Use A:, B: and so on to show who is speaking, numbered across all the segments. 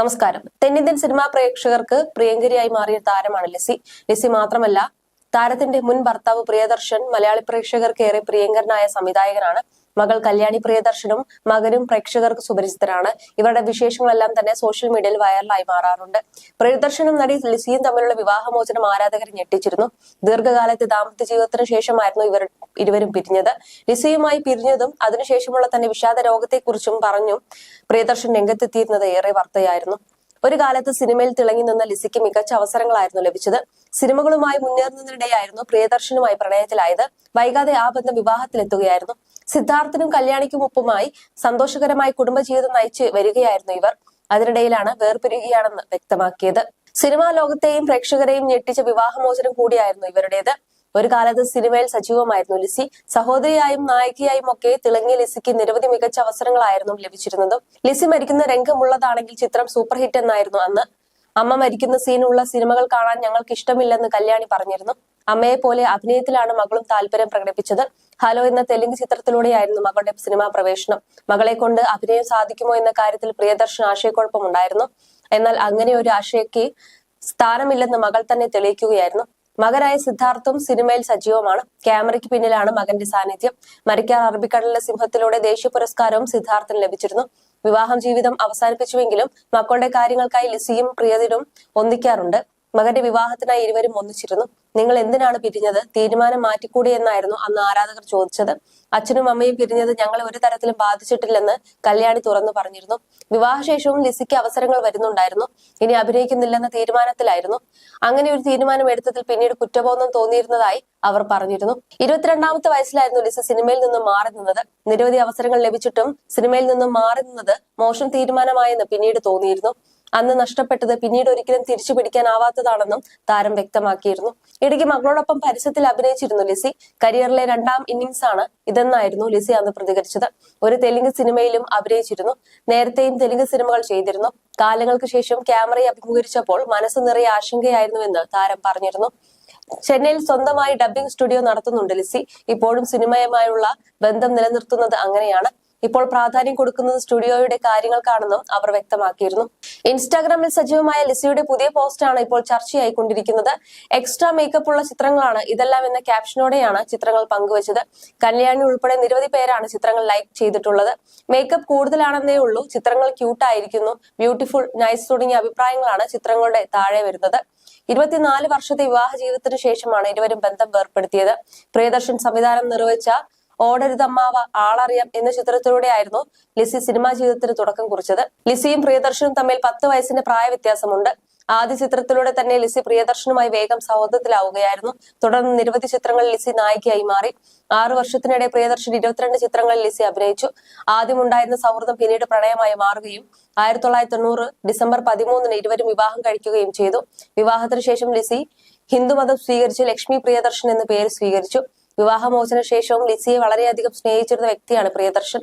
A: നമസ്കാരം. തെന്നിന്ത്യൻ സിനിമാ പ്രേക്ഷകർക്ക് പ്രിയങ്കരിയായി മാറിയ താരമാണ് ലിസി. ലിസി മാത്രമല്ല താരത്തിന്റെ മുൻ ഭർത്താവ് പ്രിയദർശൻ മലയാളി പ്രേക്ഷകർക്ക് ഏറെ പ്രിയങ്കരനായ സംവിധായകനാണ് മകൾ കല്യാണി പ്രിയദർശനും മകനും പ്രേക്ഷകർക്ക് സുപരിചിതരാണ്. ഇവരുടെ വിശേഷങ്ങളെല്ലാം തന്നെ സോഷ്യൽ മീഡിയയിൽ വൈറലായി മാറാറുണ്ട്. പ്രിയദർശനും നടി ലിസിയും തമ്മിലുള്ള വിവാഹമോചനം ആരാധകരെ ഞെട്ടിച്ചിരുന്നു. ദീർഘകാലത്തെ ദാമ്പത്യ ജീവിതത്തിന് ശേഷമായിരുന്നു ഇവർ ഇരുവരും പിരിഞ്ഞത്. ലിസിയുമായി പിരിഞ്ഞതും അതിനുശേഷമുള്ള തന്നെ വിഷാദ രോഗത്തെക്കുറിച്ചും പറഞ്ഞു പ്രിയദർശൻ രംഗത്തെത്തിയിരുന്നത് ഏറെ വാർത്തയായിരുന്നു. ഒരു കാലത്ത് സിനിമയിൽ തിളങ്ങി നിന്ന ലിസിക്ക് മികച്ച അവസരങ്ങളായിരുന്നു ലഭിച്ചത്. സിനിമകളുമായി മുന്നേറുന്നതിനിടെയായിരുന്നു പ്രിയദർശനുമായി പ്രണയത്തിലായത്. വൈകാതെ ആ ബന്ധം വിവാഹത്തിലെത്തുകയായിരുന്നു. സിദ്ധാർത്ഥിനും കല്യാണിക്കും ഒപ്പമായി സന്തോഷകരമായി കുടുംബജീവിതം നയിച്ച് വരികയായിരുന്നു ഇവർ. അതിനിടയിലാണ് വേർപിരിയുകയാണെന്ന് വ്യക്തമാക്കിയത്. സിനിമാ ലോകത്തെയും പ്രേക്ഷകരെയും ഞെട്ടിച്ച വിവാഹമോചനം കൂടിയായിരുന്നു ഇവരുടേത്. ഒരു കാലത്ത് സിനിമയിൽ സജീവമായിരുന്നു ലിസി. സഹോദരിയായും നായികയായും ഒക്കെ തിളങ്ങിയ ലിസിക്ക് നിരവധി മികച്ച അവസരങ്ങളായിരുന്നു ലഭിച്ചിരുന്നത്. ലിസി മരിക്കുന്ന രംഗമുള്ളതാണെങ്കിൽ ചിത്രം സൂപ്പർ ഹിറ്റ് എന്നായിരുന്നു അന്ന്. അമ്മ മരിക്കുന്ന സീനുള്ള സിനിമകൾ കാണാൻ ഞങ്ങൾക്ക് ഇഷ്ടമില്ലെന്ന് കല്യാണി പറഞ്ഞിരുന്നു. അമ്മയെ പോലെ അഭിനയത്തിലാണ് മകളും താല്പര്യം പ്രകടിപ്പിച്ചത്. ഹലോ എന്ന തെലുങ്ക് ചിത്രത്തിലൂടെയായിരുന്നു മകളുടെ സിനിമാ പ്രവേശനം. മകളെ കൊണ്ട് അഭിനയം സാധിക്കുമോ എന്ന കാര്യത്തിൽ പ്രിയദർശൻ ആശയക്കുഴപ്പമുണ്ടായിരുന്നു. എന്നാൽ അങ്ങനെ ഒരു ആശയക്ക് സ്ഥാനമില്ലെന്ന് മകൾ തന്നെ തെളിയിക്കുകയായിരുന്നു. മകനായ സിദ്ധാർത്ഥും സിനിമയിൽ സജീവമാണ്. ക്യാമറയ്ക്ക് പിന്നിലാണ് മകന്റെ സാന്നിധ്യം. മരിക്കാർ അറബിക്കടലിലെ സിംഹത്തിലൂടെ ദേശീയ പുരസ്കാരവും സിദ്ധാർത്ഥന് ലഭിച്ചിരുന്നു. വിവാഹം ജീവിതം അവസാനിപ്പിച്ചുവെങ്കിലും മക്കളുടെ കാര്യങ്ങൾക്കായി ലിസിയും പ്രിയതിനും ഒന്നിക്കാറുണ്ട്. മകന്റെ വിവാഹത്തിനായി ഇരുവരും ഒന്നിച്ചിരുന്നു. നിങ്ങൾ എന്തിനാണ് പിരിഞ്ഞത്? തീരുമാനം മാറ്റിക്കൂടെ എന്നായിരുന്നു അന്ന് ആരാധകർ ചോദിച്ചത്. അച്ഛനും അമ്മയും പിരിഞ്ഞത് ഞങ്ങളെ ഒരു തരത്തിലും ബാധിച്ചിട്ടില്ലെന്ന് കല്യാണി തുറന്നു പറഞ്ഞിരുന്നു. വിവാഹശേഷവും ലിസിക്ക് അവസരങ്ങൾ വരുന്നുണ്ടായിരുന്നു. ഇനി അഭിനയിക്കുന്നില്ലെന്ന തീരുമാനത്തിലായിരുന്നു. അങ്ങനെ ഒരു തീരുമാനം എടുത്തതിൽ പിന്നീട് കുറ്റബോധം തോന്നിയിരുന്നതായി അവർ പറഞ്ഞിരുന്നു. ഇരുപത്തിരണ്ടാമത്തെ വയസ്സിലായിരുന്നു ലിസി സിനിമയിൽ നിന്നും മാറി നിന്നത്. നിരവധി അവസരങ്ങൾ ലഭിച്ചിട്ടും സിനിമയിൽ നിന്നും മാറി നിന്നത് മോശം തീരുമാനമായെന്ന് പിന്നീട് തോന്നിയിരുന്നു. അന്ന് നഷ്ടപ്പെട്ടത് പിന്നീട് ഒരിക്കലും തിരിച്ചു പിടിക്കാനാവാത്തതാണെന്നും താരം വ്യക്തമാക്കിയിരുന്നു. ഇടയ്ക്ക് മകളോടൊപ്പം പരസ്യത്തിൽ അഭിനയിച്ചിരുന്നു ലിസി. കരിയറിലെ രണ്ടാം ഇന്നിംഗ്സ് ആണ് ഇതെന്നായിരുന്നു ലിസി അന്ന് പ്രതികരിച്ചത്. ഒരു തെലുങ്ക് സിനിമയിലും അഭിനയിച്ചിരുന്നു. നേരത്തെയും തെലുങ്ക് സിനിമകൾ ചെയ്തിരുന്നു. കാലങ്ങൾക്ക് ശേഷം ക്യാമറയെ അഭിമുഖീകരിച്ചപ്പോൾ മനസ്സ് നിറയെ ആശങ്കയായിരുന്നുവെന്ന് താരം പറഞ്ഞിരുന്നു. ചെന്നൈയിൽ സ്വന്തമായി ഡബ്ബിംഗ് സ്റ്റുഡിയോ നടത്തുന്നുണ്ട് ലിസി. ഇപ്പോഴും സിനിമയുമായുള്ള ബന്ധം നിലനിർത്തുന്നത് അങ്ങനെയാണ്. ഇപ്പോൾ പ്രാധാന്യം കൊടുക്കുന്നത് സ്റ്റുഡിയോയുടെ കാര്യങ്ങൾക്കാണെന്നും അവർ വ്യക്തമാക്കിയിരുന്നു. ഇൻസ്റ്റാഗ്രാമിൽ സജീവമായ ലിസിയുടെ പുതിയ പോസ്റ്റാണ് ഇപ്പോൾ ചർച്ചയായി കൊണ്ടിരിക്കുന്നത് എക്സ്ട്രാ മേക്കപ്പ് ഉള്ള ചിത്രങ്ങളാണ് ഇതെല്ലാം എന്ന ക്യാപ്ഷനോടെയാണ് ചിത്രങ്ങൾ പങ്കുവച്ചത്. കല്യാണി ഉൾപ്പെടെ നിരവധി പേരാണ് ചിത്രങ്ങൾ ലൈക്ക് ചെയ്തിട്ടുള്ളത്. മേക്കപ്പ് കൂടുതലാണെന്നേ ഉള്ളൂ ചിത്രങ്ങൾ ക്യൂട്ടായിരിക്കുന്നു ബ്യൂട്ടിഫുൾ നൈസ് തുടങ്ങിയ അഭിപ്രായങ്ങളാണ് ചിത്രങ്ങളുടെ താഴെ വരുന്നത്. ഇരുപത്തിനാല് വർഷത്തെ വിവാഹ ജീവിതത്തിന് ശേഷമാണ് ഇരുവരും ബന്ധം വേർപ്പെടുത്തിയത്. പ്രിയദർശൻ സംവിധാനം നിർവഹിച്ച ഓടരുതമ്മാവ ആളറിയാം എന്ന ചിത്രത്തിലൂടെയായിരുന്നു ലിസി സിനിമാ ജീവിതത്തിന് തുടക്കം കുറിച്ചത്. ലിസിയും പ്രിയദർശനും തമ്മിൽ പത്ത് വയസ്സിന്റെ പ്രായ വ്യത്യാസമുണ്ട് ആദ്യ ചിത്രത്തിലൂടെ തന്നെ ലിസി പ്രിയദർശനുമായി വേഗം സൗഹൃദത്തിലാവുകയായിരുന്നു. തുടർന്ന് നിരവധി ചിത്രങ്ങളിൽ ലിസി നായികയായി മാറി. ആറു വർഷത്തിനിടെ പ്രിയദർശൻ ഇരുപത്തിരണ്ട് ചിത്രങ്ങളിൽ ലിസി അഭിനയിച്ചു. ആദ്യമുണ്ടായിരുന്ന സൗഹൃദം പിന്നീട് പ്രണയമായി മാറുകയും ആയിരത്തി തൊള്ളായിരത്തി ഡിസംബർ പതിമൂന്നിന് ഇരുവരും വിവാഹം കഴിക്കുകയും ചെയ്തു. വിവാഹത്തിന് ശേഷം ലിസി ഹിന്ദുമതം സ്വീകരിച്ച് ലക്ഷ്മി പ്രിയദർശൻ എന്ന പേര് സ്വീകരിച്ചു. വിവാഹമോചന ശേഷവും ലിസിയെ വളരെയധികം സ്നേഹിച്ചിരുന്ന വ്യക്തിയാണ് പ്രിയദർശൻ.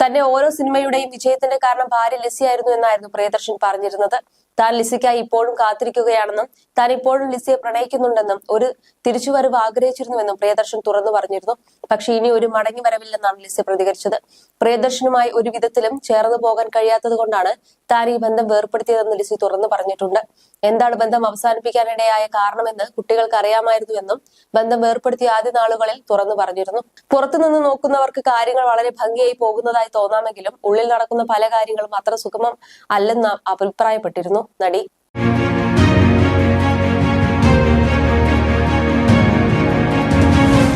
A: തന്റെ ഓരോ സിനിമയുടെയും വിജയത്തിന്റെ കാരണം ഭാര്യ ലിസിയായിരുന്നു എന്നായിരുന്നു പ്രിയദർശൻ പറഞ്ഞിരുന്നത്. താൻ ലിസിക്കായി ഇപ്പോഴും കാത്തിരിക്കുകയാണെന്നും താൻ ഇപ്പോഴും ലിസിയെ പ്രണയിക്കുന്നുണ്ടെന്നും ഒരു തിരിച്ചുവരവ് ആഗ്രഹിച്ചിരുന്നുവെന്നും പ്രിയദർശൻ തുറന്നു പറഞ്ഞിരുന്നു. പക്ഷെ ഇനി ഒരു മടങ്ങി വരവില്ലെന്നാണ് ലിസി പ്രതികരിച്ചത്. പ്രിയദർശനുമായി ഒരു വിധത്തിലും ചേർന്നു പോകാൻ കഴിയാത്തത് കൊണ്ടാണ് താൻ ഈ ബന്ധം വേർപ്പെടുത്തിയതെന്ന് ലിസി തുറന്നു പറഞ്ഞിട്ടുണ്ട്. എന്താണ് ബന്ധം അവസാനിപ്പിക്കാനിടയായ കാരണമെന്ന് കുട്ടികൾക്ക് അറിയാമായിരുന്നുവെന്നും ബന്ധം വേർപ്പെടുത്തിയ ആദ്യ നാളുകളിൽ തുറന്നു പറഞ്ഞിരുന്നു. പുറത്തുനിന്ന് നോക്കുന്നവർക്ക് കാര്യങ്ങൾ വളരെ ഭംഗിയായി പോകുന്നതായി തോന്നാമെങ്കിലും ഉള്ളിൽ നടക്കുന്ന പല കാര്യങ്ങളും അത്ര സുഗമം അല്ലെന്ന് അഭിപ്രായപ്പെട്ടിരുന്നു. നടി